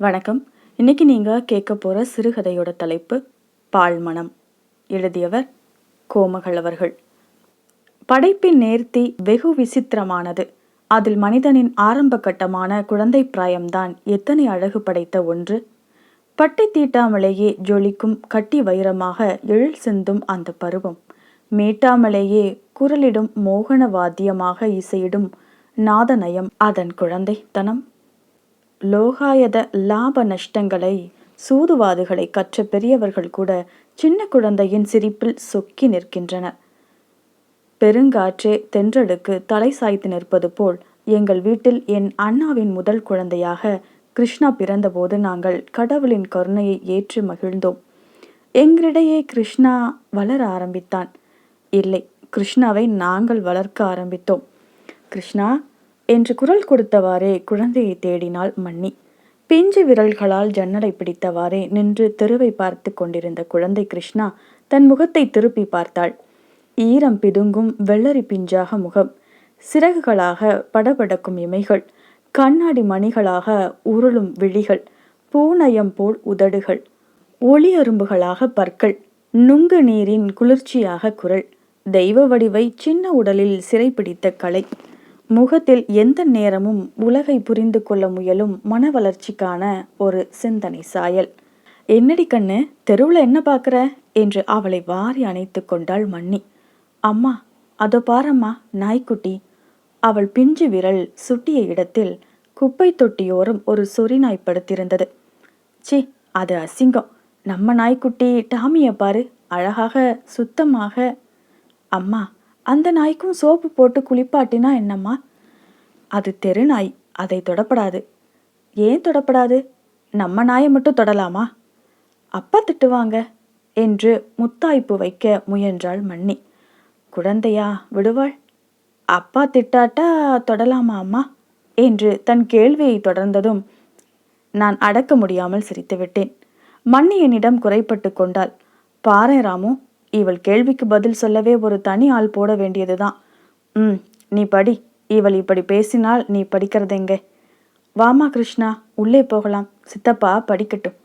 வணக்கம். இன்னைக்கு நீங்கள் கேட்க போகிற சிறுகதையோட தலைப்பு பால்மணம் எழுதியவர் கோமகள் அவர்கள். படைப்பின் நேர்த்தி வெகு விசித்திரமானது. அதில் மனிதனின் ஆரம்ப கட்டமான குழந்தை பிராயம்தான் எத்தனை அழகு படைத்த ஒன்று. பட்டை தீட்டாமலேயே ஜொலிக்கும் கட்டி வைரமாக எழில் சிந்தும் அந்த பருவம். மீட்டாமலேயே குரலிடும் மோகன வாத்தியமாக இசையிடும் நாதநயம் அதன் குழந்தைத்தனம். லோகாயத லாப நஷ்டங்களை சூதுவாதுகளை கற்ற பெரியவர்கள் கூட சின்ன குழந்தையின் சிரிப்பில் சொக்கி நிற்கின்றனர் பெருங்காற்றே தென்றலுக்கு தலை சாய்த்து நிற்பது போல் எங்கள் வீட்டில் என் அண்ணாவின் முதல் குழந்தையாக கிருஷ்ணா பிறந்தபோது நாங்கள் கடவுளின் கருணையை ஏற்று மகிழ்ந்தோம். எங்களிடையே கிருஷ்ணா வளர ஆரம்பித்தான். இல்லை கிருஷ்ணாவை நாங்கள் வளர்க்க ஆரம்பித்தோம். கிருஷ்ணா என்று குரல் கொடுத்தவாறே குழந்தையை தேடினாள் மன்னி. பிஞ்சு விரல்களால் ஜன்னலை பிடித்தவாறே நின்று தெருவை பார்த்து கொண்டிருந்த குழந்தை கிருஷ்ணா தன் முகத்தை திருப்பி பார்த்தாள். ஈரம் பிதுங்கும் வெள்ளரி பிஞ்சாக முகம். சிறகுகளாக படபடக்கும் இமைகள். கண்ணாடி மணிகளாக உருளும் விழிகள். பூநயம் போல் உதடுகள். ஒளி அரும்புகளாக பற்கள். நுங்கு நீரின் குளிர்ச்சியாக குரல். தெய்வ வடிவை சின்ன உடலில் சிறைப்பிடித்த கலை. முகத்தில் எந்த நேரமும் உலகை புரிந்து கொள்ள முயலும் மன வளர்ச்சிக்கான ஒரு சிந்தனை சாயல். என்னடி கண்ணு தெருவில் என்ன பார்க்குற என்று அவளை வாரி அணைத்து கொண்டாள் மன்னி. அம்மா அதோ பாரம்மா நாய்க்குட்டி. அவள் பிஞ்சு விரல் சுட்டிய இடத்தில் குப்பை தொட்டியோரம் ஒரு சொறி நாய் படுத்திருந்தது. சி அது அசிங்கம். நம்ம நாய்க்குட்டி டாமியை பாரு அழகாக சுத்தமாக. அம்மா அந்த நாய்க்கும் சோப்பு போட்டு குளிப்பாட்டினா என்னம்மா? அது தெரு நாய் அதை தொடப்படாது. ஏன் தொடப்படாது? நம்ம நாயை மட்டும் தொடலாமா? அப்பா திட்டுவாங்க என்று முத்தாய்ப்பு வைக்க முயன்றாள் மன்னி. குழந்தையா விடுவாள். அப்பா திட்டாட்டா தொடலாமா அம்மா? என்று தன் கேள்வியை தொடர்ந்ததும் நான் அடக்க முடியாமல் சிரித்துவிட்டேன். மன்னி என்னிடம் குறைப்பட்டு கொண்டாள் பாரு ராமு இவள் கேள்விக்கு பதில் சொல்லவே ஒரு தனி ஆள் போட வேண்டியதுதான். ம் நீ படி. இவள் இப்படி பேசினால் நீ படிக்கிறதெங்க வாமா கிருஷ்ணா உள்ளே போகலாம். சித்தப்பா படிக்கட்டும்.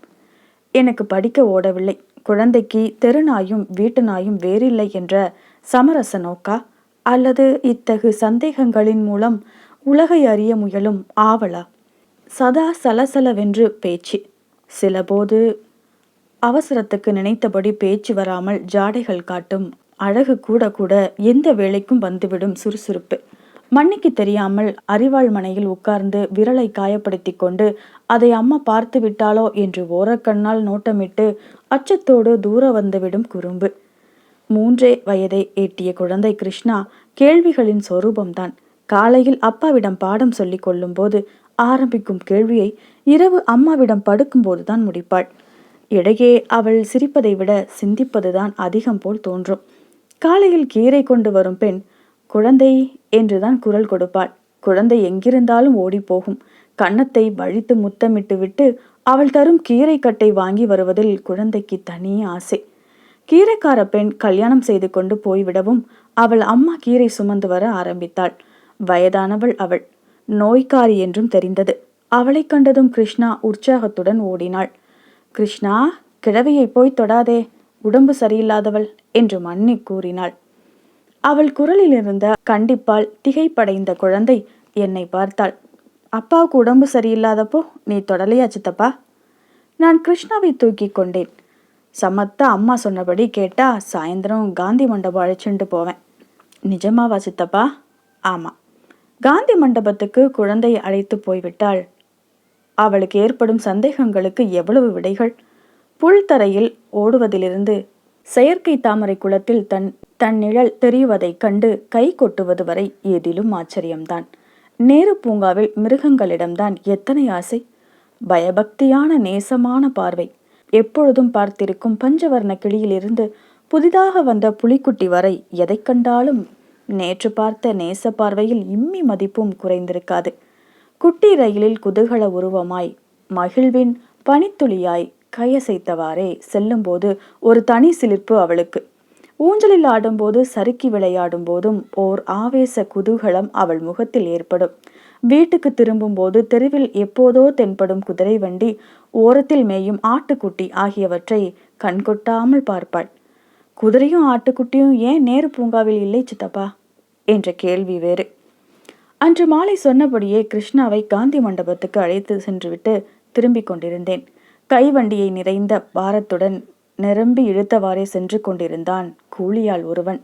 எனக்கு படிக்க ஓடவில்லை. குழந்தைக்கு தெருநாயும் வீட்டு நாயும் வேறில்லை என்ற சமரச நோக்கா? அல்லது இத்தகு சந்தேகங்களின் மூலம் உலகை அறிய முயலும் ஆவலா? சதா சலசலவென்று பேச்சு. சிலபோது அவசரத்துக்கு நினைத்தபடி பேச்சு வராமல் ஜாடைகள் காட்டும் அழகு கூட கூட எந்த வேலைக்கும் வந்துவிடும் சுறுசுறுப்பு. மன்னிக்கு தெரியாமல் அறிவாள் மனையில் உட்கார்ந்து விரலை காயப்படுத்தி கொண்டு அதை அம்மா பார்த்து விட்டாளோ? என்று ஓரக்கண்ணால் நோட்டமிட்டு அச்சத்தோடு தூர வந்துவிடும் குறும்பு. மூன்றே வயதை எட்டிய குழந்தை கிருஷ்ணா கேள்விகளின் சொரூபம்தான். காலையில் அப்பாவிடம் பாடம் சொல்லிக் கொள்ளும்போது ஆரம்பிக்கும் கேள்வியை இரவு அம்மாவிடம் படுக்கும்போதுதான் முடிப்பாள். இடையே அவள் சிரிப்பதை விட சிந்திப்பதுதான் அதிகம் போல் தோன்றும். காலையில் கீரை கொண்டு வரும் பெண் குழந்தை என்றுதான் குரல் கொடுப்பாள். குழந்தை எங்கிருந்தாலும் ஓடிப்போகும். கன்னத்தை வழித்து முத்தமிட்டு விட்டு அவள் தரும் கீரை கட்டை வாங்கி வருவதில் குழந்தைக்கு தனி ஆசை. கீரைக்கார பெண் கல்யாணம் செய்து கொண்டு போய்விடவும் அவள் அம்மா கீரை சுமந்து வர ஆரம்பித்தாள். வயதானவள் அவள். நோய்க்காரி என்றும் தெரிந்தது. அவளை கண்டதும் கிருஷ்ணா உற்சாகத்துடன் ஓடினாள். கிருஷ்ணா கிழவியை போய் தொடாதே உடம்பு சரியில்லாதவள் என்று மன்னி கூறினாள். அவள் குரலில் இருந்த கண்டிப்பால் திகைப்படைந்த குழந்தை என்னை பார்த்தாள். அப்பாவுக்கு உடம்பு சரியில்லாதப்போ நீ தொடலையா சித்தப்பா? நான் கிருஷ்ணாவை தூக்கி கொண்டேன். சமத்தா அம்மா சொன்னபடி கேட்டா சாயந்தரம் காந்தி மண்டபம் அழைச்சிட்டு போவேன். நிஜமாவா சித்தப்பா? ஆமாம் காந்தி மண்டபத்துக்கு குழந்தையை அழைத்து போய்விட்டாள் அவளுக்கு ஏற்படும் சந்தேகங்களுக்கு எவ்வளவு விடைகள்? புல்தரையில் ஓடுவதிலிருந்து செயற்கை தாமரை குளத்தில் தன் தன் நிழல் தெரிவதைக் கண்டு கை கொட்டுவது வரை ஏதிலும் ஆச்சரியம்தான். நேரு பூங்காவில் மிருகங்களிடம்தான் எத்தனை ஆசை? பயபக்தியான நேசமான பார்வை. எப்பொழுதும் பார்த்திருக்கும் பஞ்சவர்ண கிளியிலிருந்து புதிதாக வந்த புலிக்குட்டி வரை எதை கண்டாலும் நேற்று பார்த்த நேச பார்வையில் இம்மி மதிப்பும் குறைந்திருக்காது. குட்டி ரயிலில் குதூகல உருவமாய் மகிழ்வின் பனித்துளியாய் கையசைத்தவாறே செல்லும்போது ஒரு தனி சிலிர்ப்பு அவளுக்கு. ஊஞ்சலில் ஆடும்போது சறுக்கி விளையாடும் போதும் ஓர் ஆவேச குதூகலம் அவள் முகத்தில் ஏற்படும். வீட்டுக்கு திரும்பும்போது தெருவில் எப்போதோ தென்படும் குதிரை வண்டி ஓரத்தில் மேயும் ஆட்டுக்குட்டி ஆகியவற்றை கண்கொட்டாமல் பார்ப்பாள். குதிரையும் ஆட்டுக்குட்டியும் ஏன் நேரு பூங்காவில் இல்லை சித்தப்பா? என்ற கேள்வி வேறு. அன்று மாலை சொன்னபடியே கிருஷ்ணாவை காந்தி மண்டபத்துக்கு அழைத்து சென்றுவிட்டு திரும்பிக் கொண்டிருந்தேன். கைவண்டியை நிறைந்த பாரத்துடன் நிரம்பி இழுத்தவாறே சென்று கொண்டிருந்தான் கூலியால் ஒருவன்.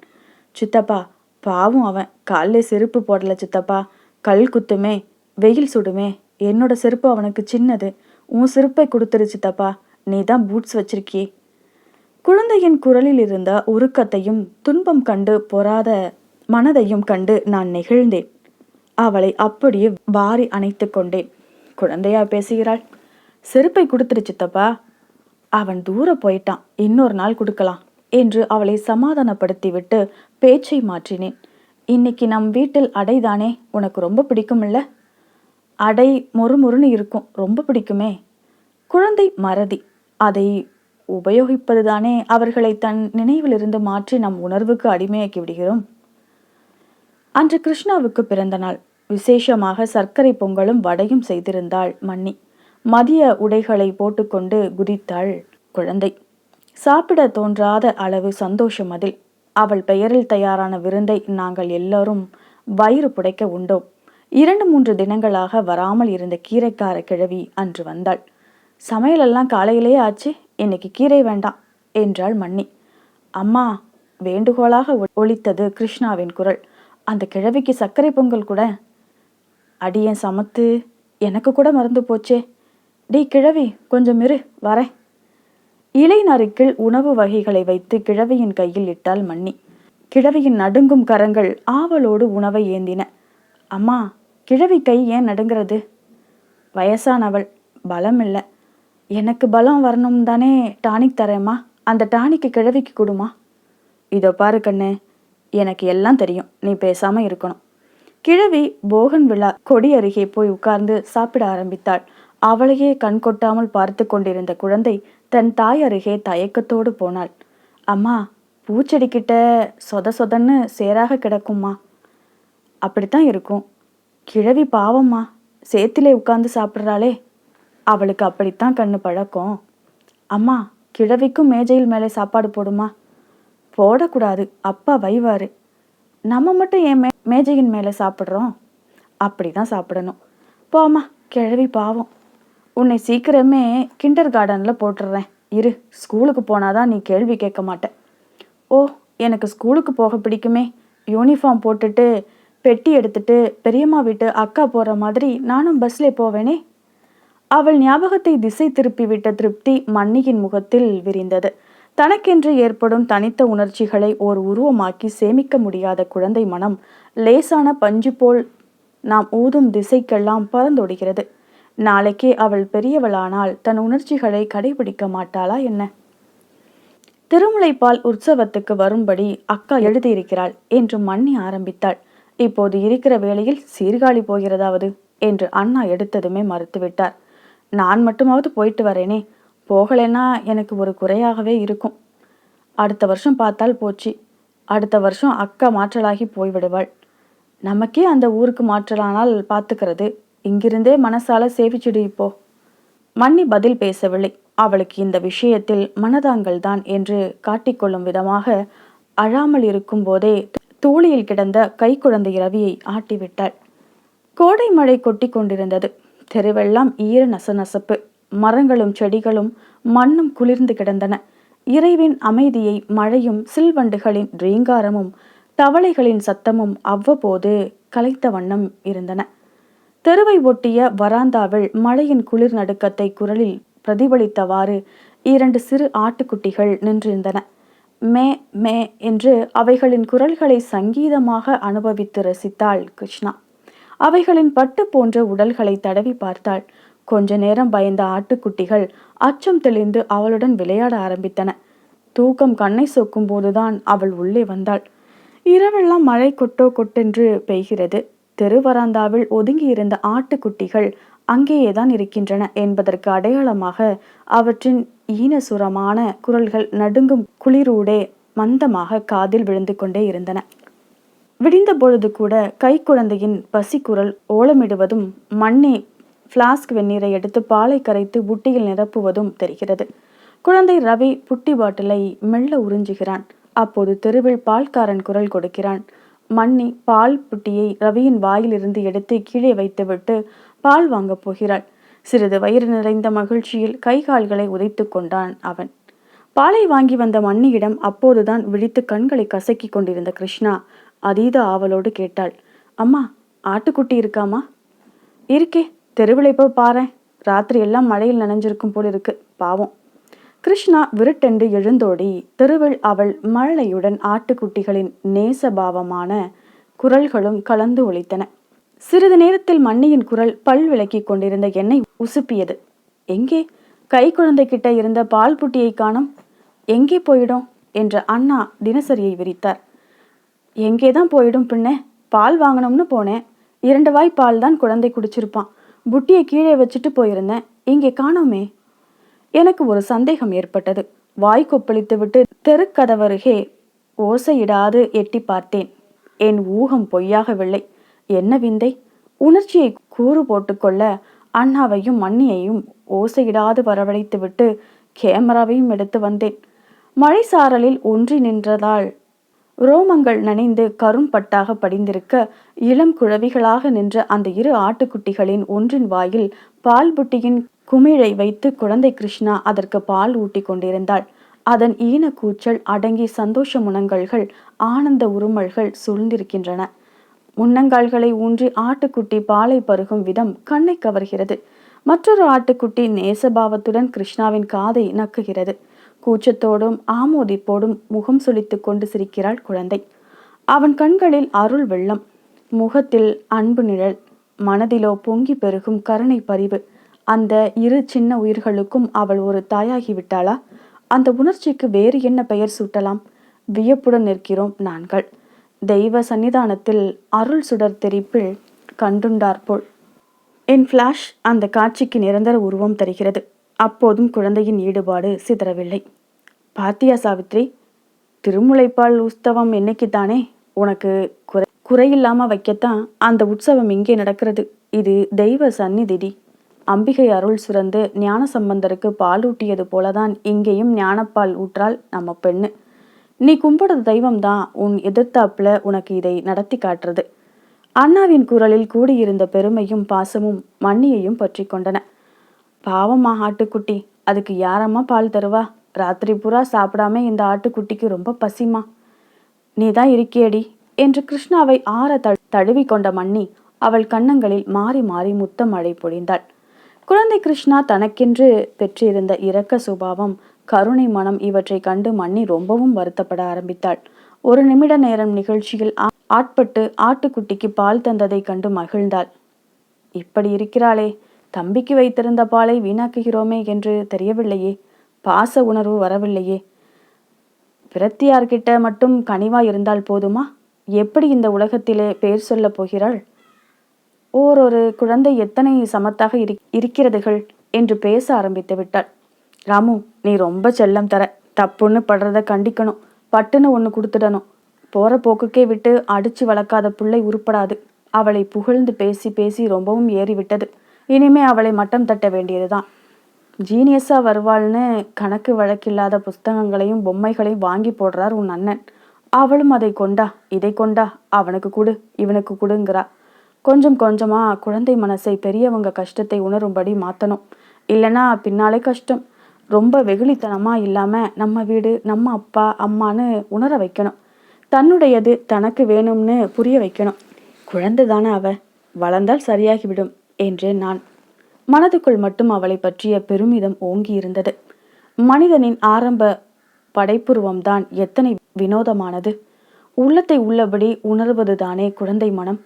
சித்தப்பா பாவம் அவன். காலில் செருப்பு போடல சித்தப்பா. கல் குத்துமே வெயில் சுடுமே. என்னோட செருப்பு அவனுக்கு சின்னது. உன் செருப்பை கொடுத்துரு சித்தப்பா. நீ தான் பூட்ஸ் வச்சிருக்கியே. குழந்தையின் குரலில் இருந்த உருக்கத்தையும் துன்பம் கண்டு பொறாத மனதையும் கண்டு நான் நெகிழ்ந்தேன். அவளை அப்படியே வாரி அணைத்து கொண்டேன். குழந்தையா பேசுகிறாள். செருப்பை கொடுத்துரு சித்தப்பா. அவன் தூர போயிட்டான். இன்னொரு நாள் கொடுக்கலாம் என்று அவளை சமாதானப்படுத்திவிட்டு பேச்சை மாற்றினேன். இன்னைக்கு நம் வீட்டில் அடைதானே உனக்கு ரொம்ப பிடிக்கும்ல அடை மொறுமொறுன்னு இருக்கும். ரொம்ப பிடிக்குமே? குழந்தை மறதி. அதை உபயோகிப்பதுதானே அவர்களை தன் நினைவிலிருந்து மாற்றி நம் உணர்வுக்கு அடிமையாக்கி விடுகிறோம். அன்று கிருஷ்ணாவுக்கு பிறந்த நாள். விசேஷமாக சர்க்கரை பொங்கலும் வடையும் செய்திருந்தாள் மன்னி. மதிய உடைகளை போட்டுக்கொண்டு குதித்தாள் குழந்தை. சாப்பிட தோன்றாத அளவு சந்தோஷம் அதில். அவள் பெயரில் தயாரான விருந்தை நாங்கள் எல்லோரும் வயிறு புடைக்க உண்டோம். இரண்டு மூன்று தினங்களாக வராமல் இருந்த கீரைக்கார கிழவி அன்று வந்தாள். சமையலெல்லாம் காலையிலேயே ஆச்சு இன்னைக்கு கீரை வேண்டாம் என்றாள் மன்னி. அம்மா வேண்டுகோளாக ஒழித்தது கிருஷ்ணாவின் குரல். அந்த கிழவிக்கு சர்க்கரை பொங்கல் கூட. அடியன் சமத்து எனக்கு கூட மறந்து போச்சே. டீ கிழவி கொஞ்சம் இரு வரேன். இலை நறுக்கில் உணவு வகைகளை வைத்து கிழவியின் கையில் இட்டால் மன்னி. கிழவியின் நடுங்கும் கரங்கள் ஆவலோடு உணவை ஏந்தின. அம்மா கிழவி கை ஏன் நடுங்கிறது? வயசானவள் பலம் இல்லை எனக்கு பலம் வரணும் தானே டானிக் தரேம்மா. அந்த டானிக்கு கிழவிக்கு கொடுமா. இதோ பாரு கண்ணு எனக்கு எல்லாம் தெரியும். நீ பேசாம இருக்கணும். கிழவி போகன் விழா கொடி அருகே போய் உட்கார்ந்து சாப்பிட ஆரம்பித்தாள். அவளையே கண் கொட்டாமல் பார்த்து கொண்டிருந்த குழந்தை தன் தாய் அருகே தயக்கத்தோடு போனாள். அம்மா பூச்செடிக்கிட்ட சொத சொதன்னு சேராக கிடக்கும்மா. அப்படித்தான் இருக்கும். கிழவி பாவம்மா சேத்திலே உட்கார்ந்து சாப்பிட்றாளே. அவளுக்கு அப்படித்தான் கண்ணு பழக்கம். அம்மா கிழவிக்கும் மேஜையில் மேலே சாப்பாடு போடுமா? போடக்கூடாது. அப்பா வைவாரு. நம்ம மட்டும் ஏன் மே மேஜையின் மேலே சாப்பிட்றோம்? அப்படி தான் சாப்பிடணும். போமா கிழவி பாவம். உன்னை சீக்கிரமே கிண்டர் கார்டனில் போட்டுடுறேன் இரு ஸ்கூலுக்கு போனாதான் நீ கேள்வி கேட்க மாட்டேன் ஓ எனக்கு ஸ்கூலுக்கு போக பிடிக்குமே. யூனிஃபார்ம் போட்டுட்டு பெட்டி எடுத்துட்டு பெரியம்மா வீட்டு அக்கா போகிற மாதிரி நானும் பஸ்ஸில் போவேனே. அவள் ஞாபகத்தை திசை திருப்பி விட்ட திருப்தி மன்னியின் முகத்தில் விரிந்தது. தனக்கென்று ஏற்படும் தனித்த உணர்ச்சிகளை ஓர் உருவமாக்கி சேமிக்க முடியாத குழந்தை மனம் லேசான பஞ்சு போல் நாம் ஊதும் திசைக்கெல்லாம் பறந்தொடுகிறது. நாளைக்கே அவள் பெரியவளானால் தன் உணர்ச்சிகளை கடைபிடிக்க மாட்டாளா என்ன? திருமுலைப்பால் உற்சவத்துக்கு வரும்படி அக்கா எழுதியிருக்கிறாள் என்று மன்னி ஆரம்பித்தாள். இப்போது இருக்கிற வேளையில் சீர்காழி போகிறதாவது? என்று அண்ணா எடுத்ததுமே மறுத்துவிட்டார். நான் மட்டுமாவது போயிட்டு வரேனே போகலைன்னா எனக்கு ஒரு குறையாகவே இருக்கும். அடுத்த வருஷம் பார்த்தால் போச்சு. அடுத்த வருஷம் அக்கா மாற்றலாகி போய்விடுவாள். நமக்கே அந்த ஊருக்கு மாற்றலானால் பார்த்துக்கிறது. இங்கிருந்தே மனசால சேவிச்சிடு இப்போ. மன்னி பதில் பேசவில்லை. அவளுக்கு இந்த விஷயத்தில் மனதாங்கள் தான் என்று காட்டிக்கொள்ளும் விதமாக அழாமல் இருக்கும் போதே தூளியில் கிடந்த கை குழந்தை ரவியை ஆட்டிவிட்டாள். கோடை மழை கொட்டி கொண்டிருந்தது. தெருவெல்லாம் ஈர நசநசப்பு. மரங்களும் செடிகளும் மண்ணும் குளிர்ந்து கிடந்தன. இறைவின் அமைதியை மழையும் சில்வண்டுகளின் ரீங்காரமும் தவளைகளின் சத்தமும் அவ்வப்போது கலைத்த வண்ணம் இருந்தன. தெருவை ஒட்டிய வராந்தாவில் மழையின் குளிர் நடுக்கத்தை குரலில் பிரதிபலித்தவாறு இரண்டு சிறு ஆட்டுக்குட்டிகள் நின்றிருந்தன. மே மே என்று அவைகளின் குரல்களை சங்கீதமாக அனுபவித்து ரசித்தாள் கிருஷ்ணா. அவைகளின் பட்டு போன்ற உடல்களை தடவி பார்த்தாள். கொஞ்ச நேரம் பயந்த ஆட்டுக்குட்டிகள் அச்சம் தெளிந்து அவளுடன் விளையாட ஆரம்பித்தன. தூக்கம் கண்ணை சொக்கும் போதுதான் அவள் உள்ளே வந்தாள். இரவெல்லாம் மழை கொட்டோ கொட்டென்று பெய்கிறது. தெருவராந்தாவில் ஒதுங்கியிருந்த ஆட்டுக்குட்டிகள் அங்கேயேதான் இருக்கின்றன என்பதற்கு அடையாளமாக அவற்றின் ஈனசுரமான குரல்கள் நடுங்கும் குளிரூடே மந்தமாக காதில் விழுந்து கொண்டே இருந்தன. விடிந்த பொழுது கூட கைக்குழந்தையின் பசிக்குரல் ஓலமிடுவதும் மண்ணே ஃப்ளாஸ்க் வெந்நீரை எடுத்து பாலை கரைத்து புட்டியில் நிரப்புவதும் தெரிகிறது. குழந்தை ரவி புட்டி பாட்டிலை மெல்ல உறிஞ்சுகிறான். அப்போது தெருவில் பால்காரன் குரல் கொடுக்கிறான். மன்னி பால் புட்டியை ரவியின் வாயிலிருந்து எடுத்து கீழே வைத்துவிட்டு பால் வாங்கப் போகிறாள். சிறிது வயிறு நிறைந்த மகிழ்ச்சியில் கை கால்களை உதைத்து கொண்டான் அவன். பாலை வாங்கி வந்த மன்னியிடம் அப்போதுதான் விழித்து கண்களை கசக்கி கொண்டிருந்த கிருஷ்ணா அதீத ஆவலோடு கேட்டாள். அம்மா ஆட்டுக்குட்டி இருக்காமா? இருக்கே தெருவில் இப்போ பாரு ராத்திரி எல்லாம் மழையில் நனைஞ்சிருக்கும் போல் இருக்கு. பாவம். கிருஷ்ணா விருட்டெண்டு எழுந்தோடி தெருவில் அவள் மழையுடன் ஆட்டுக்குட்டிகளின் நேசபாவமான குரல்களும் கலந்து ஒழித்தன சிறிது நேரத்தில் மண்ணியின் குரல் பல் விளக்கி கொண்டிருந்த எண்ணெய் உசுப்பியது. எங்கே? கை குழந்தை கிட்ட இருந்த பால் புட்டியை காணும். எங்கே போயிடும்? என்ற அண்ணா தினசரியை விரித்தார். எங்கே தான் போயிடும் பின்னே? பால் வாங்கணும்னு போனேன். இரண்டு வாய் பால் தான் குழந்தை குடிச்சிருப்பான். புட்டியை கீழே வச்சுட்டு போயிருந்தேன். இங்கே காணோமே. எனக்கு ஒரு சந்தேகம் ஏற்பட்டது. வாய் கொப்பளித்து விட்டு தெருக்கதவருகே ஓசையிடாது எட்டி பார்த்தேன். என் ஊகம் பொய்யாகவில்லை. என்ன விந்தை? உணர்ச்சியை கூறு போட்டுக்கொள்ள அண்ணாவையும் மண்ணியையும் ஓசையிடாது வரவழைத்து விட்டு கேமராவையும் எடுத்து வந்தேன். மழை சாரலில் ஒன்றி நின்றதால் ரோமங்கள் நனைந்து கரும்பட்டாக படிந்திருக்க இளம் குழவிகளாக நின்ற அந்த இரு ஆட்டுக்குட்டிகளின் ஒன்றின் வாயில் பால் புட்டியின் குமிழை வைத்து குழந்தை கிருஷ்ணா அதற்கு பால் ஊட்டி கொண்டிருந்தாள். அதன் ஈன கூச்சல் அடங்கி சந்தோஷ முனங்கல்கள் ஆனந்த உருமல்கள் சூழ்ந்திருக்கின்றன. முன்னங்கால்களை ஊன்றி ஆட்டுக்குட்டி பாலை பருகும் விதம் கண்ணை கவர்கிறது. மற்றொரு ஆட்டுக்குட்டி நேசபாவத்துடன் கிருஷ்ணாவின் காதை நக்குகிறது. கூச்சத்தோடும் ஆமோதிப்போடும் முகம் சுளித்து கொண்டு சிரிக்கிறாள் குழந்தை. அவன் கண்களில் அருள் வெள்ளம். முகத்தில் அன்பு நிழல். மனதிலோ பொங்கி பெருகும் கருணை பரிவு. அந்த இரு சின்ன உயிர்களுக்கும் அவள் ஒரு தாயாகி விட்டாளா? அந்த உணர்ச்சிக்கு வேறு என்ன பெயர் சூட்டலாம்? வியப்புடன் நிற்கிறோம் நாங்கள் தெய்வ சன்னிதானத்தில் அருள் சுடர் தெரிப்பில் கண்டுண்டாற்போல் என் ஃப்ளாஷ் அந்த காட்சிக்கு நிரந்தர உருவம் தருகிறது. அப்போதும் குழந்தையின் ஈடுபாடு சிதறவில்லை. பாத்தியா சாவித்ரி திருமுலைப்பால் உற்சவம் என்னைக்கு தானே உனக்கு குறை குறையில்லாம வைக்கத்தான் அந்த உற்சவம் இங்கே நடக்கிறது. இது தெய்வ சந்நிதிடி. அம்பிகை அருள் சுரந்து ஞான சம்பந்தருக்கு பாலூட்டியது போலதான் இங்கேயும் ஞானப்பால் ஊற்றால் நம்ம பெண்ணு. நீ கும்பிடுற தெய்வம் தான் உன் எதிர்த்தாப்புல உனக்கு இதை நடத்தி காட்டுறது. அண்ணாவின் குரலில் கூடியிருந்த பெருமையும் பாசமும் மண்ணியையும் பற்றி கொண்டன. பாவமா ஆட்டுக்குட்டி. அதுக்கு யாரம்மா பால் தருவா? ராத்திரி பூரா சாப்பிடாம இந்த ஆட்டுக்குட்டிக்கு ரொம்ப பசிமா நீ தான் இருக்கியடி என்று கிருஷ்ணாவை ஆற தழுவி கொண்ட மண்ணி அவள் கன்னங்களில் மாறி மாறி முத்த மழை பொழிந்தாள். குழந்தை கிருஷ்ணா தனக்கென்று பெற்றிருந்த இரக்க சுபாவம் கருணை மனம் இவற்றை கண்டு மண்ணி ரொம்பவும் வருத்தப்பட ஆரம்பித்தாள். ஒரு நிமிட நேரம் நிகழ்ச்சியில் ஆட்பட்டு ஆட்டுக்குட்டிக்கு பால் தந்ததை கண்டு மகிழ்ந்தாள். இப்படி இருக்கிறாளே தம்பிக்கு வைத்திருந்த பாலை வீணாக்குகிறோமே என்று தெரியவில்லையே. பாச உணர்வு வரவில்லையே. பிரத்தியார்கிட்ட மட்டும் கனிவா இருந்தால் போதுமா? எப்படி இந்த உலகத்திலே பேர் சொல்ல போகிறாள்? ஓரொரு குழந்தை எத்தனை சமத்தாக இரு இருக்கிறதுகள் என்று பேச ஆரம்பித்து விட்டாள். ராமு நீ ரொம்ப செல்லம் தர. தப்புன்னு படுறத கண்டிக்கணும். பட்டுன்னு ஒன்று கொடுத்துடணும். போற போக்குக்கே விட்டு அடிச்சு வளர்க்காத பிள்ளை உருப்படாது. அவளை புகழ்ந்து பேசி பேசி ரொம்பவும் ஏறிவிட்டது. இனிமே அவளை மட்டம் தட்ட வேண்டியதுதான். ஜீனியஸா வருவாள்னு கணக்கு வழக்கில்லாத புஸ்தகங்களையும் பொம்மைகளையும் வாங்கி போடுறார் உன் அண்ணன். அவளும் அதை கொண்டா இதை கொண்டா அவனுக்கு கொடு இவனுக்கு கொடுங்கிறா. கொஞ்சம் கொஞ்சமா குழந்தை மனசை பெரியவங்க கஷ்டத்தை உணரும்படி மாத்தணும். இல்லைன்னா பின்னாலே கஷ்டம். ரொம்ப வெகுளித்தனமா இல்லாம நம்ம வீடு நம்ம அப்பா அம்மான்னு உணர வைக்கணும். தன்னுடையது தனக்கு வேணும்னு புரிய வைக்கணும். குழந்தை தானே அவ? வளர்ந்தால் சரியாகிவிடும். என்றேன் நான் மனதுக்குள் மட்டும் அவளை பற்றிய பெருமிதம் ஓங்கி இருந்தது மனிதனின் ஆரம்ப படைப்புருவம்தான் எத்தனை வினோதமானது. உள்ளத்தை உள்ளபடி உணர்வதுதானே குழந்தை மனம்.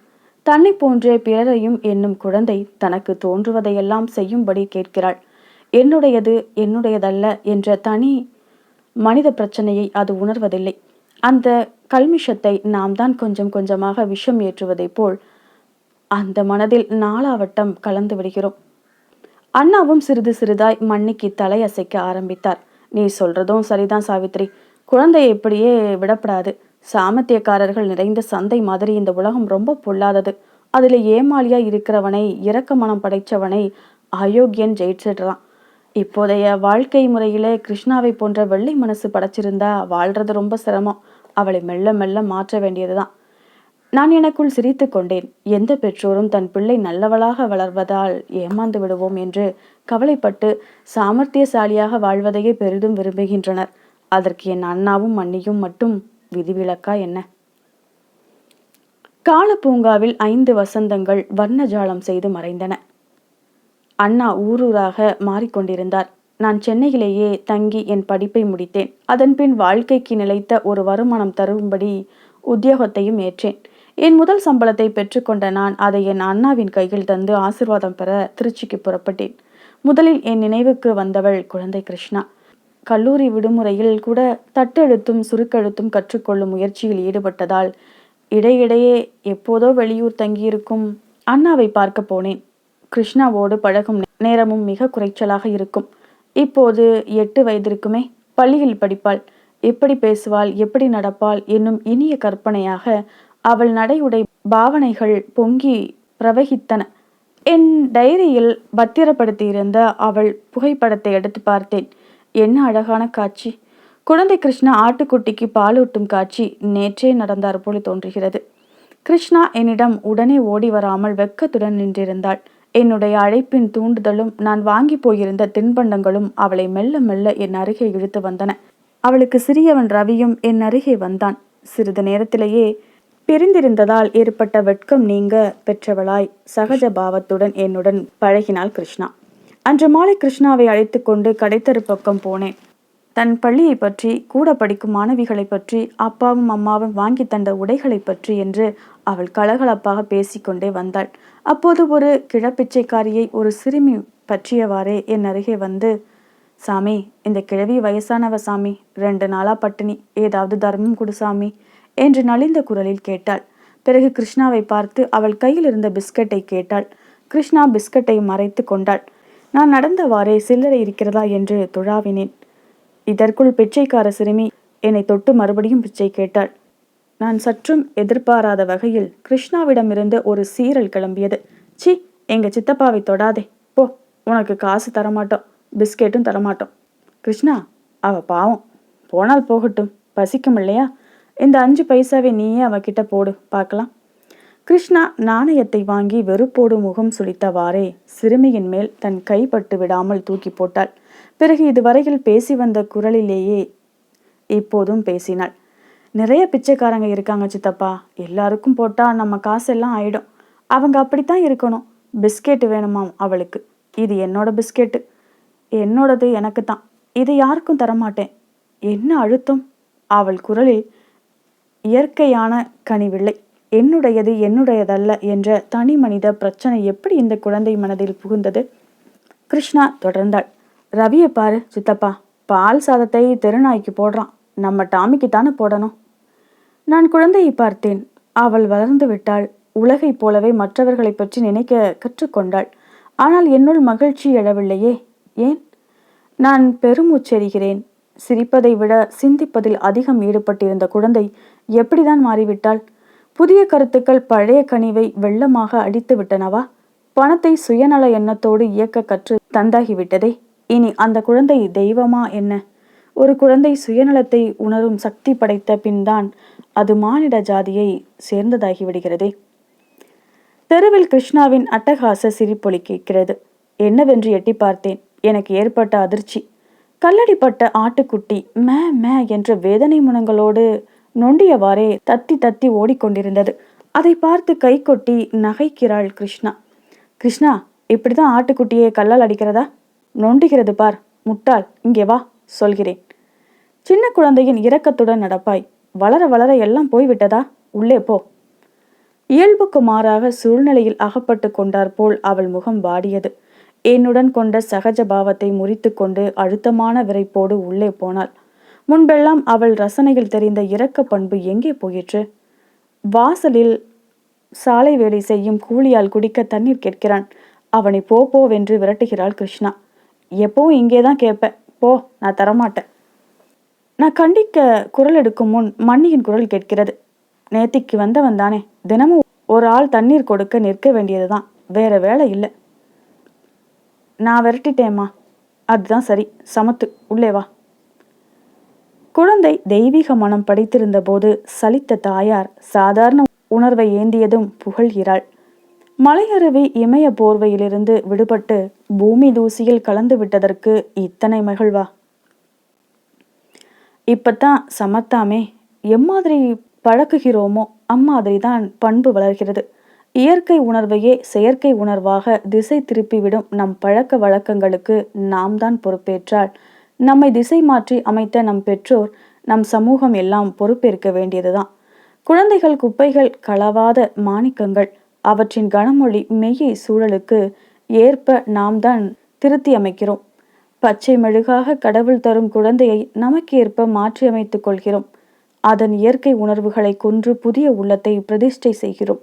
தன்னை போன்றே பிறரையும் என்னும் குழந்தை தனக்கு தோன்றுவதையெல்லாம் செய்யும்படி கேட்கிறாள். என்னுடையது என்னுடையதல்ல என்ற தனி மனித பிரச்சனையை அது உணர்வதில்லை. அந்த கல்மிஷத்தை நாம் தான் கொஞ்சம் கொஞ்சமாக விஷம் ஏற்றுவதைப் போல் அந்த மனதில் நாளாவட்டம் கலந்து விடுகிறோம். அண்ணாவும் சிறிது சிறிதாய் மண்ணிக்கு தலையசைக்க ஆரம்பித்தார். நீ சொல்றதும் சரிதான் சாவித்ரி. குழந்தையை இப்படியே விடப்படாது. சாமத்தியக்காரர்கள் நிறைந்த சந்தை மாதிரி இந்த உலகம் ரொம்ப பொல்லாதது. அதுல ஏமாளியா இருக்கிறவனை இரக்க மனம் படைச்சவனை அயோக்கியன் ஜெயிச்சிடுறான் இப்போதைய வாழ்க்கை முறையிலே கிருஷ்ணாவை போன்ற வெள்ளை மனசு படைச்சிருந்தா வாழ்றது ரொம்ப சிரமம். அவளை மெல்ல மெல்ல மாற்ற வேண்டியதுதான். நான் எனக்குள் சிரித்து கொண்டேன். எந்த பெற்றோரும் தன் பிள்ளை நல்லவளாக வளர்வதால் ஏமாந்து விடுவோம் என்று கவலைப்பட்டு சாமர்த்தியசாலியாக வாழ்வதையே பெரிதும் விரும்புகின்றனர். அதற்கு என் அண்ணாவும் அண்ணியும் மட்டும் விதிவிலக்கா என்ன? காலப்பூங்காவில் ஐந்து வசந்தங்கள் வர்ணஜாலம் செய்து மறைந்தன. அண்ணா ஊரூராக மாறிக்கொண்டிருந்தார். நான் சென்னையிலேயே தங்கி என் படிப்பை முடித்தேன். அதன்பின் வாழ்க்கைக்கு நிலைத்த ஒரு வருமானம் தரும்படி உத்தியோகத்தையும் ஏற்றேன். என் முதல் சம்பளத்தை பெற்றுக்கொண்ட நான் அதை என் அண்ணாவின் கையில் தந்து ஆசிர்வாதம் பெற திருச்சிக்கு புறப்பட்டேன். முதலில் என் நினைவுக்கு வந்தவள் குழந்தை கிருஷ்ணா. கல்லூரி விடுமுறையில் கூட தட்டெழுத்தும் சுருக்கெழுத்தும் கற்றுக்கொள்ளும் முயற்சியில் ஈடுபட்டதால் இடையிடையே எப்போதோ வெளியூர் தங்கியிருக்கும் அண்ணாவை பார்க்க போனேன். கிருஷ்ணாவோடு பழகும் நேரமும் மிக குறைச்சலாக இருக்கும். இப்போது எட்டு வயதிற்குமே பள்ளியில் படிப்பாள். எப்படி பேசுவாள் எப்படி நடப்பாள் என்னும் இனிய கற்பனையாக அவள் நடையுடை பாவனைகள் பொங்கி பிரவகித்தன. என் டைரியில் பத்திரப்படுத்தியிருந்த அவள் புகைப்படத்தை எடுத்து பார்த்தேன். என்ன அழகான காட்சி. குழந்தை கிருஷ்ணா ஆட்டுக்குட்டிக்கு பாலூட்டும் காட்சி நேற்றே நடந்தார் போல தோன்றுகிறது. கிருஷ்ணா என்னிடம் உடனே ஓடி வராமல் வெக்கத்துடன் நின்றிருந்தாள். என்னுடைய அழைப்பின் தூண்டுதலும் நான் வாங்கி போயிருந்த தின்பண்டங்களும் அவளை மெல்ல மெல்ல என் அருகே இழுத்து வந்தன. அவளுக்கு சிறியவன் ரவியும் என் அருகே வந்தான். சிறிது நேரத்திலேயே பிரிந்திருந்ததால் ஏற்பட்ட வெட்கம் நீங்க பெற்றவளாய் சகஜ பாவத்துடன் என்னுடன் பழகினாள் கிருஷ்ணா. அன்று மாலை கிருஷ்ணாவை அழைத்து கொண்டு கடைத்தரு பக்கம் போனேன். தன் பள்ளியை பற்றி கூட படிக்கும் மாணவிகளை பற்றி அப்பாவும் அம்மாவும் வாங்கி தந்த உடைகளை பற்றி என்று அவள் கலகலப்பாக பேசிக்கொண்டே வந்தாள். அப்போது ஒரு கிழப்பிச்சைக்காரியை ஒரு சிறுமி பற்றியவாறே என் அருகே வந்து சாமி இந்த கிழவி வயசானவ சாமி. ரெண்டு நாளா பட்டினி. ஏதாவது தர்மம் கொடு சாமி. என்று நலிந்த குரலில் கேட்டாள். பிறகு கிருஷ்ணாவை பார்த்து அவள் கையில் இருந்த பிஸ்கட்டை கேட்டாள். கிருஷ்ணா பிஸ்கட்டை மறைத்து கொண்டாள். நான் நடந்தவாறே சில்லறை இருக்கிறதா என்று துழாவினேன். இதற்குள் பிச்சைக்கார சிறுமி என்னை தொட்டு மறுபடியும் பிச்சை கேட்டாள். நான் சற்றும் எதிர்பாராத வகையில் கிருஷ்ணாவிடமிருந்து ஒரு சீரல் கிளம்பியது. சி எங்க சித்தப்பாவை தொடாதே. போ உனக்கு காசு தரமாட்டோம். பிஸ்கெட்டும் தரமாட்டோம். கிருஷ்ணா அவ பாவம். போனால் போகட்டும். பசிக்கும் இல்லையா? இந்த அஞ்சு பைசாவை நீயே அவகிட்ட போடு பார்க்கலாம். கிருஷ்ணா நாணயத்தை வாங்கி வெறுப்போடு முகம் சுளித்தவாறே சிறுமியின் மேல் தன் கைப்பட்டு விடாமல் தூக்கி போட்டாள். பிறகு இதுவரையில் பேசி வந்த குரலிலேயே இப்போதும் பேசினாள். நிறைய பிச்சைக்காரங்க இருக்காங்க சித்தப்பா எல்லாருக்கும் போட்டா நம்ம காசெல்லாம் ஆயிடும். அவங்க அப்படித்தான் இருக்கணும். பிஸ்கெட் வேணுமாம் அவளுக்கு. இது என்னோட பிஸ்கெட்டு. என்னோடது எனக்கு தான் இது யாருக்கும் தரமாட்டேன். என்ன அழுத்தம்? அவள் குரலில் இயற்கையான கனிவில்லை. என்னுடையது என்னுடையதல்ல என்ற தனி மனித பிரச்சனை எப்படி இந்த குழந்தை மனதில் புகுந்தது? கிருஷ்ணா தொடர்ந்தாள். ரவியை பாரு சித்தப்பா. பால் சாதத்தை தெருநாய்க்கு போடுறான். நம்ம டாமிக்கு தானே போடணும்? நான் குழந்தையை பார்த்தேன். அவள் வளர்ந்து விட்டாள். உலகைப் போலவே மற்றவர்களை பற்றி நினைக்க கற்றுக்கொண்டாள். ஆனால் என்னுள் மகிழ்ச்சி எழவில்லையே. ஏன்? நான் பெருமூச்செறிகிறேன் சிரிப்பதை விட சிந்திப்பதில் அதிகம் ஈடுபட்டிருந்த குழந்தை எப்படிதான் மாறிவிட்டாள்? புதிய கருத்துக்கள் பழைய கனிவை வெள்ளமாக அடித்து விட்டனவா? பணத்தை சுயநல எண்ணத்தோடு இயக்க கற்று தந்தாகிவிட்டதே. இனி அந்த குழந்தை தெய்வமா என்ன? ஒரு குழந்தை சுயநலத்தை உணரும் சக்தி படைத்த பின்தான் அது மானிட ஜாதியை சேர்ந்ததாகி விடுகிறதே தெருவில் கிருஷ்ணாவின் அட்டகாச சிரிப்பொலி கேட்கிறது. என்னவென்று எட்டி பார்த்தேன். எனக்கு ஏற்பட்ட அதிர்ச்சி. கல்லடிப்பட்ட ஆட்டுக்குட்டி மே மே என்ற வேதனை முனங்களோடு நொண்டியவாறே தத்தி தத்தி ஓடிக்கொண்டிருந்தது. அதை பார்த்து கை கொட்டி நகைக்கிறாள் கிருஷ்ணா. கிருஷ்ணா இப்படிதான் ஆட்டுக்குட்டியை கல்லால் அடிக்கிறதா? நொண்டுகிறது பார் முட்டாள் இங்கே வா சொல்கிறேன். சின்ன குழந்தையின் இரக்கத்துடன் நடப்பாய். வளர வளர எல்லாம் போய்விட்டதா? உள்ளே போ. இயல்புக்கு மாறாக சூழ்நிலையில் அகப்பட்டு கொண்டார் போல் அவள் முகம் வாடியது. என்னுடன் கொண்ட சகஜ பாவத்தை முறித்து கொண்டு அழுத்தமான விரைப்போடு உள்ளே போனாள். முன்பெல்லாம் அவள் ரசனையில் தெரிந்த இரக்க பண்பு எங்கே போயிற்று? வாசலில் சாலை வேலை செய்யும் கூலியால் குடிக்க தண்ணீர் கேட்கிறான். அவனை போ போவென்று விரட்டுகிறாள் கிருஷ்ணா. எப்பவும் இங்கே தான் கேட்பேன். போ நான் தரமாட்டேன். நான் கண்டிக்க குரல் எடுக்கும் முன் மன்னியின் குரல் கேட்கிறது. நேத்திக்கு வந்தவன் தானே. தினமும் ஒரு ஆள் தண்ணீர் கொடுக்க நிற்க வேண்டியதுதான். வேற வேலை இல்லை. நான் விரட்டிட்டேம்மா. அதுதான் சரி. சமத்து. உள்ளே வா. குழந்தை தெய்வீக மனம் படைத்திருந்த போது சலித்த தாயார் சாதாரண உணர்வை ஏந்தியதும் புகழ்கிறாள். மலையருவி இமய போர்வையிலிருந்து விடுபட்டு பூமி தூசியில் கலந்து விட்டதற்கு இத்தனை மகிழ்வா? இப்பத்தான் சமத்தாமே எம்மாதிரி பழக்குகிறோமோ அம்மாதிரி தான் பண்பு வளர்கிறது. இயற்கை உணர்வையே செயற்கை உணர்வாக திசை திருப்பிவிடும் நம் பழக்க வழக்கங்களுக்கு நாம் தான் பொறுப்பேற்றால் நம்மை திசை மாற்றி அமைத்த நம் பெற்றோர் நம் சமூகம் எல்லாம் பொறுப்பேற்க வேண்டியதுதான். குழந்தைகள் குப்பைகள் களவாத மாணிக்கங்கள் அவற்றின் கனமொழி மெய்யை சூழலுக்கு ஏற்ப நாம் தான் திருத்தி அமைக்கிறோம். பச்சை மெழுகாக கடவுள் தரும் குழந்தையை நமக்கு ஏற்ப மாற்றி அமைத்துக் கொள்கிறோம். அதன் இயற்கை உணர்வுகளை கொன்று புதிய உள்ளத்தை பிரதிஷ்டை செய்கிறோம்.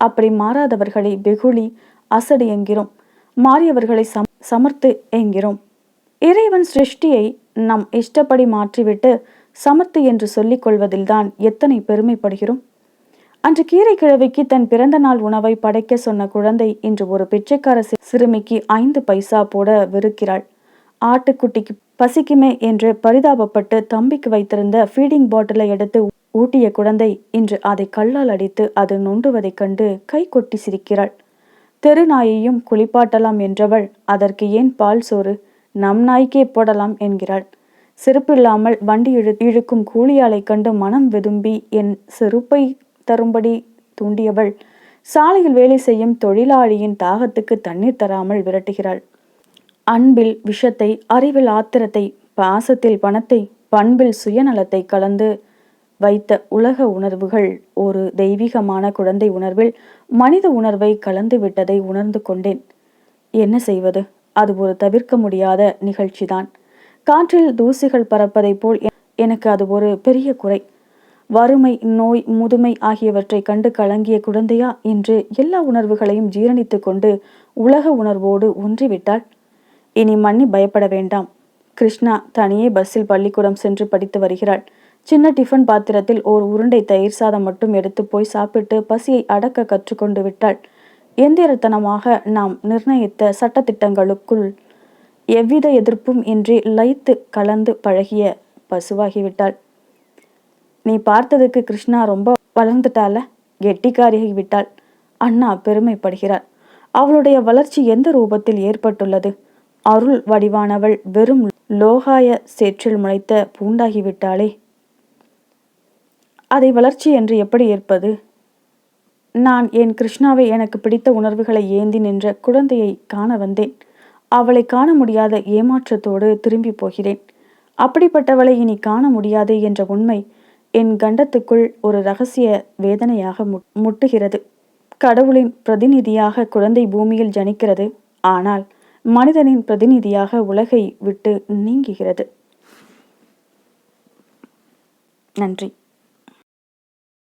அப்படி மாறாதவர்களை வெகுளி அசடு என்கிறோம். மாறியவர்களை சம் சமர்த்து என்கிறோம். இறைவன் சிருஷ்டியை நம் இஷ்டப்படி மாற்றிவிட்டு சமத்து என்று சொல்லிக் கொள்வதில்தான் எத்தனை பெருமைப்படுகிறோம். அன்று கீரை கிழவிக்கு தன் பிறந்த நாள் உணவை படைக்க சொன்ன குழந்தை இன்று ஒரு பிச்சைக்கார சிறுமிக்கு ஐந்து பைசா போட வெறுக்கிறாள். ஆட்டுக்குட்டிக்கு பசிக்குமே என்று பரிதாபப்பட்டு தம்பிக்கு வைத்திருந்த ஃபீடிங் பாட்டிலை எடுத்து ஊட்டிய குழந்தை இன்று அதை கல்லால் அடித்து அது நொண்டுவதைக் கண்டு கை கொட்டி சிரிக்கிறாள். தெரு நாயையும் குளிப்பாட்டலாம் என்றவள் அதற்கு ஏன் பால் சோறு? நம் நாய்க்கே போடலாம் என்கிறாள். செருப்பில்லாமல் வண்டி இழு இழுக்கும் கூலியாலை கண்டு மனம் விதும்பி என் செருப்பை தரும்படி தூண்டியவள். சாலையில் வேலை செய்யும் தொழிலாளியின் தாகத்துக்கு தண்ணீர் தராமல் விரட்டுகிறாள். அன்பில் விஷத்தை அறிவில் ஆத்திரத்தை பாசத்தில் பணத்தை பண்பில் சுயநலத்தை கலந்து வைத்த உலக உணர்வுகள். ஒரு தெய்வீகமான குழந்தை உணர்வில் மனித உணர்வை கலந்து விட்டதை உணர்ந்து கொண்டேன். என்ன செய்வது? அது ஒரு தவிர்க்க முடியாத நிகழ்ச்சிதான். காற்றில் தூசிகள் பறப்பதைப் போல் எனக்கு அது ஒரு பெரிய குறை. வறுமை நோய் முதுமை ஆகியவற்றை கண்டு கலங்கிய குழந்தையா இன்று எல்லா உணர்வுகளையும் ஜீரணித்து கொண்டு உலக உணர்வோடு ஒன்றிவிட்டாள். இனி மன்னி பயப்பட வேண்டாம். கிருஷ்ணா தனியே பஸ்ஸில் பள்ளிக்கூடம் சென்று படித்து வருகிறாள். சின்ன டிஃபன் பாத்திரத்தில் ஓர் உருண்டை தயிர் சாதம் மட்டும் எடுத்து போய் சாப்பிட்டு பசியை அடக்க கற்றுக்கொண்டு விட்டாள். எந்திரத்தனமாக நாம் நிர்ணயித்த சட்டத்திட்டங்களுக்குள் எவ்வித எதிர்ப்பும் இன்றி லயித்து கலந்து பழகிய பசுவாகிவிட்டாள். நீ பார்த்ததுக்கு கிருஷ்ணா ரொம்ப வளர்ந்துட்டால கெட்டிக்காரியாகி விட்டாள் அண்ணா பெருமைப்படுகிறார். அவளுடைய வளர்ச்சி எந்த ரூபத்தில் ஏற்பட்டுள்ளது? அருள் வடிவானவள் வெறும் லோகாய சேற்றில் முளைத்த பூண்டாகிவிட்டாளே. அதை வளர்ச்சி என்று எப்படி ஏற்பது? நான் என் கிருஷ்ணாவை எனக்கு பிடித்த உணர்வுகளை ஏந்தி நின்ற குழந்தையை காண வந்தேன். அவளை காண முடியாத ஏமாற்றத்தோடு திரும்பி போகிறேன். அப்படிப்பட்டவளை இனி காண முடியாது என்ற உண்மை என் கண்டத்துக்குள் ஒரு ரகசிய வேதனையாக முட்டுகிறது. கடவுளின் பிரதிநிதியாக குழந்தை பூமியில் ஜனிக்கிறது. ஆனால் மனிதனின் பிரதிநிதியாக உலகை விட்டு நீங்குகிறது. நன்றி.